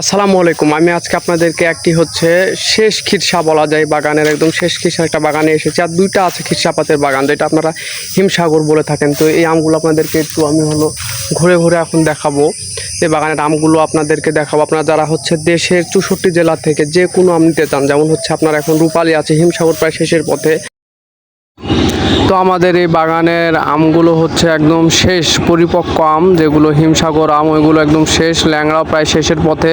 আসসালামু আলাইকুম। আমি আজকে আপনাদেরকে একটি হচ্ছে শেষ খিরসা বলা যায় বাগানের, একদম শেষ খিরসা একটা বাগানে এসেছে। আর দুইটা আছে খিরসা পাতের বাগান, যেটা আপনারা হিমসাগর বলে থাকেন। তো এই আমগুলো আপনাদেরকে একটু আমি হলো ঘুরে ঘুরে এখন দেখাবো। এই বাগানের আমগুলো আপনাদেরকে দেখাবো। আপনারা যারা হচ্ছে দেশের চৌষট্টি জেলা থেকে যে কোনো আম নিতে চান, যেমন হচ্ছে আপনার এখন রূপালি আছে, হিমসাগর প্রায় শেষের পথে। তো আমাদের এই বাগানের আমগুলো হচ্ছে একদম শেষ পরিপক্ক আম, যেগুলো হিমসাগর আম, ওইগুলো একদম শেষ ল্যাংড়া প্রায় শেষের পথে।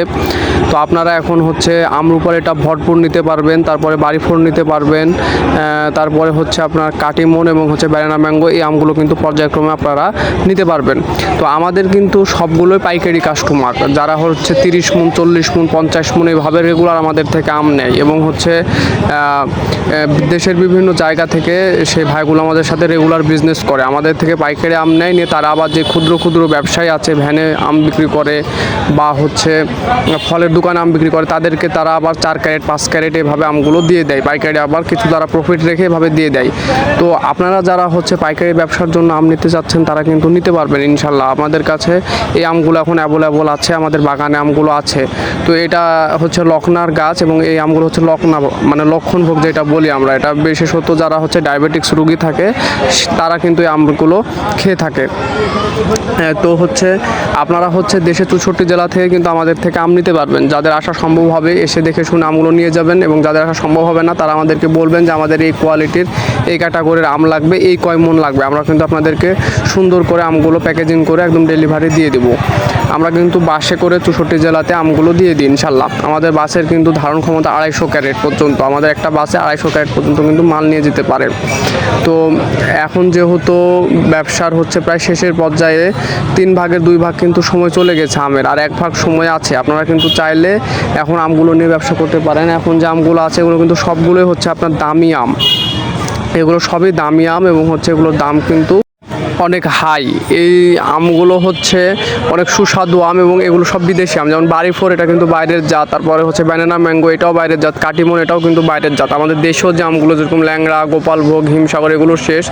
তো আপনারা এখন হচ্ছে আমরুপার এটা ভরপুর নিতে পারবেন, তারপরে বাড়ি ফোর নিতে পারবেন তারপরে হচ্ছে আপনার কাটিমন এবং হচ্ছে ব্যানানা ম্যাঙ্গো, এই আমগুলো কিন্তু পর্যায়ক্রমে আপনারা নিতে পারবেন। তো আমাদের কিন্তু সবগুলোই পাইকারি কাস্টমার, যারা হচ্ছে তিরিশ মুন, চল্লিশ মুন, পঞ্চাশ মুন এইভাবে রেগুলার আমাদের থেকে আম নেয় এবং হচ্ছে দেশের বিভিন্ন জায়গা থেকে সেই ভাইগুলো আমাদের সাথে রেগুলার বিজনেস করে। আমাদের থেকে পাইকারি আম নেয়, নিয়ে তারা আবার যে ক্ষুদ্র ক্ষুদ্র ব্যবসায়ী আছে ভ্যানে আম বিক্রি করে বা হচ্ছে ফলের দোকানে আম বিক্রি করে, তাদেরকে তারা আবার চার ক্যারেট, পাঁচ ক্যারেট এভাবে আমগুলো দিয়ে দেয়। পাইকারি আবার কিছু তারা প্রফিট রেখে এভাবে দিয়ে দেয়। তো আপনারা যারা হচ্ছে পাইকারি ব্যবসার জন্য আম নিতে চাচ্ছেন, তারা কিন্তু নিতে পারবেন ইনশাল্লাহ আমাদের কাছে এই আমগুলো এখন অ্যাভেলেবল আছে, আমাদের বাগানে আমগুলো আছে। তো এটা হচ্ছে লখনার গাছ এবং এই আমগুলো হচ্ছে লখনা মানে লক্ষণভোগ যেটা বলি আমরা। এটা বিশেষত যারা হচ্ছে ডায়াবেটিক্স রুগী থাকে তারা কিন্তু এই আমগুলো খেয়ে থাকে। তো হচ্ছে আপনারা হচ্ছে দেশের চৌষট্টি জেলা থেকে কিন্তু আমাদের থেকে আম নিতে পারবেন। যাদের আসা সম্ভব হবে, এসে দেখে শুনে আমগুলো নিয়ে যাবেন এবং যাদের আসা সম্ভব হবে না, তারা আমাদেরকে বলবেন যে আমাদের এই কোয়ালিটির এই ক্যাটাগরির আম লাগবে, এই কয় মন লাগবে। আমরা কিন্তু আপনাদেরকে সুন্দর করে আমগুলো প্যাকেজিং করে একদম ডেলিভারি দিয়ে দেবো। আমরা কিন্তু বাসে করে চৌষট্টি জেলাতে আমগুলো দিয়ে দিই, ইনশাল্লাহ। আমাদের বাসের কিন্তু ধারণ ক্ষমতা আড়াইশো ক্যারেট পর্যন্ত। আমাদের একটা বাসে আড়াইশো ক্যারেট পর্যন্ত কিন্তু মাল নিয়ে যেতে পারে। তো এখন যেহেতু ব্যবসার হচ্ছে প্রায় শেষের পর্যায়ে তিন ভাগের দুই ভাগ কিন্তু সময় চলে গেছে আমের, আর এক ভাগ সময় আছে। আপনারা কিন্তু চাইলে এখন আমগুলো নিয়ে ব্যবসা করতে পারেন। এখন যে আমগুলো আছে, এগুলো কিন্তু সবগুলোই হচ্ছে আপনার দামি আম। এগুলো সবই দামি আম এবং হচ্ছে এগুলোর দাম কিন্তু অনেক হাই এই আমগুলো হচ্ছে অনেক সুস্বাদু আম এবং এগুলো সব বিদেশি আম। যেমন বাড়ি ফোর এটা কিন্তু বাইরের জাত। তারপরে হচ্ছে ব্যানানা ম্যাঙ্গো এটাও বাইরের জাত। কাটিমন, এটাও কিন্তু বাইরের জাত। আমাদের দেশীয় যে আমগুলো, যেরকম ল্যাংড়া, গোপালভোগ, হিমসাগর, এগুলো শেষ।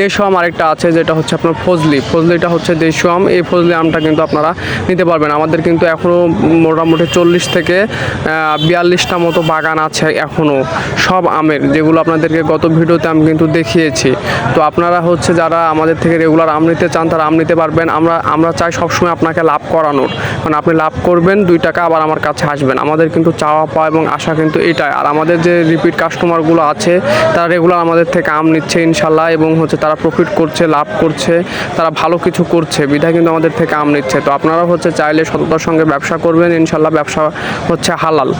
দেশীয় আম আরেকটা আছে, যেটা হচ্ছে আপনার ফজলি। ফজলিটা হচ্ছে দেশীয় আম। এই ফজলি আমটা কিন্তু আপনারা নিতে পারবেন। আমাদের কিন্তু এখনও মোটামুটি চল্লিশ থেকে বিয়াল্লিশটা মতো বাগান আছে এখনও সব আমের, যেগুলো আপনাদেরকে গত ভিডিওতে আমি কিন্তু দেখিয়েছি। তো আপনারা হচ্ছে যারা আমাদের থেকে রেগুলার আম নিতে চান তারা আম নিতে পারবেন। আমরা আমরা চাই সবসময় আপনাকে লাভ করানোর। মানে আপনি লাভ করবেন, দুই টাকা আবার আমার কাছে আসবেন। আমাদের কিন্তু চাওয়া, পাওয়া এবং আশা কিন্তু এটাই। আর আমাদের যে রিপিট কাস্টমারগুলো আছে, তারা রেগুলার আমাদের থেকে আম নিচ্ছে ইনশাল্লাহ এবং হচ্ছে তারা প্রফিট করছে, লাভ করছে, তারা ভালো কিছু করছে। বিধায় কিন্তু আমাদের থেকে আম নিচ্ছে। তো আপনারা হচ্ছে চাইলে সততার সঙ্গে ব্যবসা করবেন, ইনশাল্লাহ ব্যবসা হচ্ছে হালাল।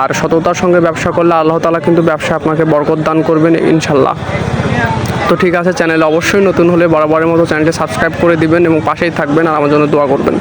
আর সততার সঙ্গে ব্যবসা করলে আল্লাহ তালা কিন্তু ব্যবসা আপনাকে বরকত দান করবেন ইনশাল্লাহ। তো ঠিক আছে চ্যানেল অবশ্যই নতুন হলে বরাবরের মতো চ্যানেলটি সাবস্ক্রাইব করে দিবেন এবং পাশেই থাকবেন আর আমার জন্য দোয়া করবেন।